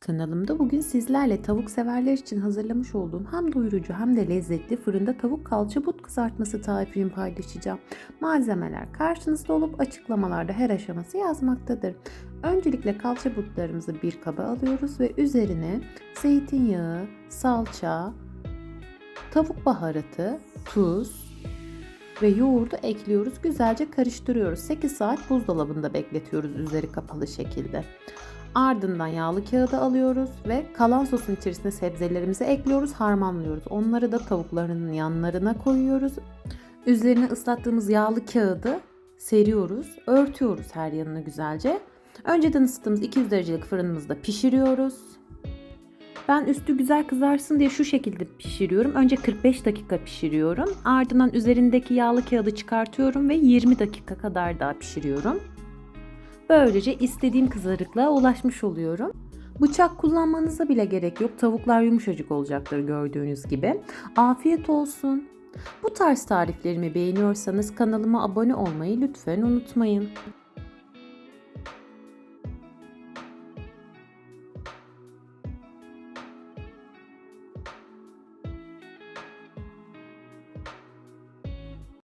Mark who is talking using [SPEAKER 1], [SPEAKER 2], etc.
[SPEAKER 1] Kanalımda bugün sizlerle tavuk severler için hazırlamış olduğum hem doyurucu hem de lezzetli fırında tavuk kalça but kızartması tarifimi paylaşacağım. Malzemeler karşınızda olup açıklamalarda her aşaması yazmaktadır. Öncelikle kalça butlarımızı bir kaba alıyoruz ve üzerine zeytinyağı, salça, tavuk baharatı, tuz ve yoğurdu ekliyoruz. Güzelce karıştırıyoruz. 8 saat buzdolabında bekletiyoruz üzeri kapalı şekilde. Ardından yağlı kağıdı alıyoruz ve kalan sosun içerisine sebzelerimizi ekliyoruz, harmanlıyoruz. Onları da tavuklarının yanlarına koyuyoruz. Üzerine ıslattığımız yağlı kağıdı seriyoruz, örtüyoruz her yanını güzelce. Önceden ısıttığımız 200 derecelik fırınımızda pişiriyoruz. Ben üstü güzel kızarsın diye şu şekilde pişiriyorum. Önce 45 dakika pişiriyorum. Ardından üzerindeki yağlı kağıdı çıkartıyorum ve 20 dakika kadar daha pişiriyorum. Böylece istediğim kızarıklığa ulaşmış oluyorum. Bıçak kullanmanıza bile gerek yok. Tavuklar yumuşacık olacaktır gördüğünüz gibi. Afiyet olsun. Bu tarz tariflerimi beğeniyorsanız kanalıma abone olmayı lütfen unutmayın.